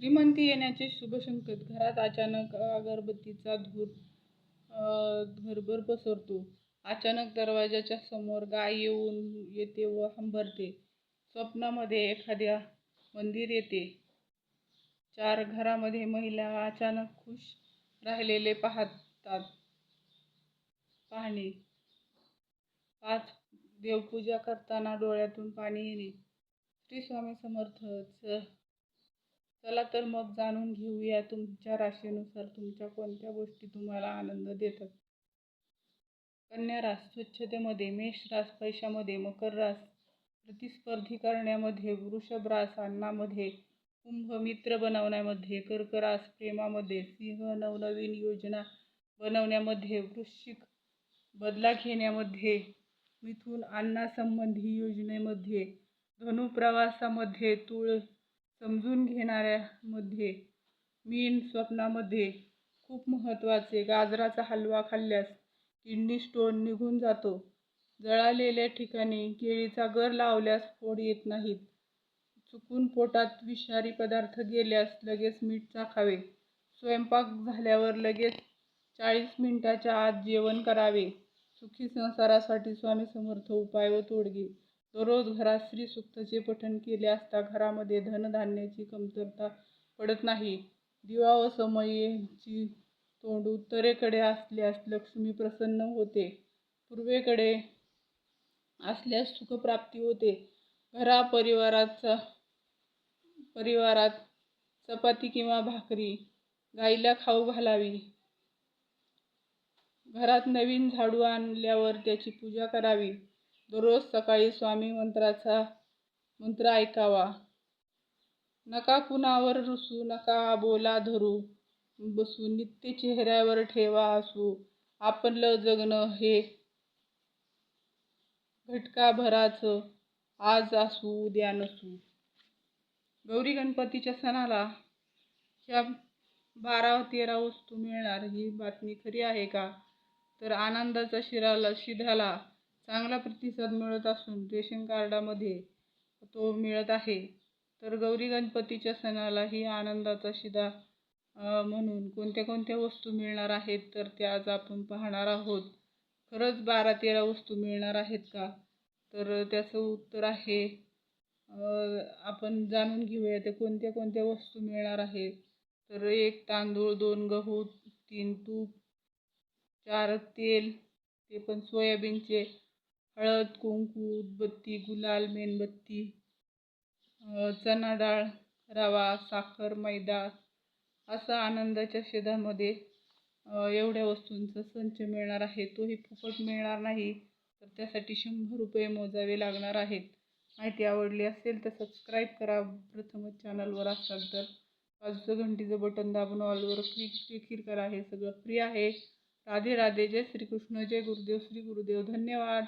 श्रीमंती येण्याचे शुभसंकेत घरात अचानक अगरबत्तीचा धूर घरभर पसरतो. अचानक दरवाजाच्या समोर गाय येऊन येते व हंबरते. स्वप्नामध्ये एखाद्या मंदिर येते. चार घरामध्ये महिला अचानक खुश राहिलेले पाहतात. पाहणे. पाच देवपूजा करताना डोळ्यातून पाणी येणे. श्री स्वामी समर्थ चला तर मग जाणून घेऊया तुमच्या राशीनुसार तुमच्या कोणत्या गोष्टी तुम्हाला आनंद देतात. कन्या रास स्वच्छतेमध्ये मेष रास पैशामध्ये मकर रास प्रतिस्पर्धी करण्यामध्ये वृषभ रास अन्नामध्ये कुंभ मित्र बनवण्यामध्ये कर्क रास प्रेमामध्ये सिंह नवनवीन योजना बनवण्यामध्ये वृश्चिक बदला घेण्यामध्ये मिथुन अन्नासंबंधी योजनेमध्ये धनुप्रवासामध्ये तुळ समजून घेणाऱ्यामध्ये मीन स्वप्नामध्ये खूप महत्त्वाचे गाजराचा हलवा खाल्ल्यास किडनी स्टोन निघून जातो. जळालेल्या ठिकाणी केळीचा गर लावल्यास फोड येत नाहीत. चुकून पोटात विषारी पदार्थ गेल्यास लगेच मीठ चाखावे. स्वयंपाक झाल्यावर लगेच चाळीस मिनिटाच्या आत जेवण करावे. सुखी संसारासाठी स्वामी समर्थ उपाय व तोडगे. दररोज घरात श्री पठण केले असता घरामध्ये धनधान्याची कमतरता पडत नाही. दिवा व समयेची तोंड उत्तरेकडे असल्यास लक्ष्मी प्रसन्न होते. पूर्वेकडे असल्यास सुखप्राप्ती होते. घरा परिवाराचा परिवारात चपाती किंवा भाकरी गाईला खाऊ घालावी. घरात नवीन झाडू आणल्यावर त्याची पूजा करावी. दररोज सकाळी स्वामी मंत्राचा मंत्र ऐकावा. नका कुणावर रुसू नका बोला धरू. बसू नित्य चेहऱ्यावर ठेवा असू आपलं जगणं हे घटकाभराचं आज असू उद्या नसू. गौरी गणपतीच्या सणाला ह्या बारा तेरा वस्तू मिळणार ही बातमी खरी आहे का? तर आनंदाचा शिराला शिधाला चांगला प्रतिसाद मिळत असून रेशन कार्डामध्ये तो मिळत आहे. तर गौरी गणपतीच्या सणालाही आनंदाचा शिदा म्हणून कोणत्या कोणत्या वस्तू मिळणार आहेत तर ते आज आपण पाहणार आहोत. खरंच बारा तेरा वस्तू मिळणार आहेत का? तर त्याचं उत्तर आहे आपण जाणून घेऊया ते कोणत्या कोणत्या वस्तू मिळणार आहेत. तर एक तांदूळ दोन गहू तीन तूप चार तेल ते पण सोयाबीनचे. हळद कुंकू उदबत्ती गुलाल मेणबत्ती चणा डाळ रवा साखर मैदा असं आनंदाच्या शेदामध्ये एवढ्या वस्तूंचा संच मिळणार आहे. तोही फुकट मिळणार नाही तर त्यासाठी शंभर रुपये मोजावे लागणार आहेत. माहिती आवडली असेल तर सबस्क्राईब करा. प्रथमच चॅनलवर असाल तर बाजूचं घंटीचं बटन दाबून ऑलवर क्लिक देखील करा. हे सगळं फ्री आहे. राधे राधे. जय श्रीकृष्ण. जय गुरुदेव. श्री गुरुदेव. धन्यवाद.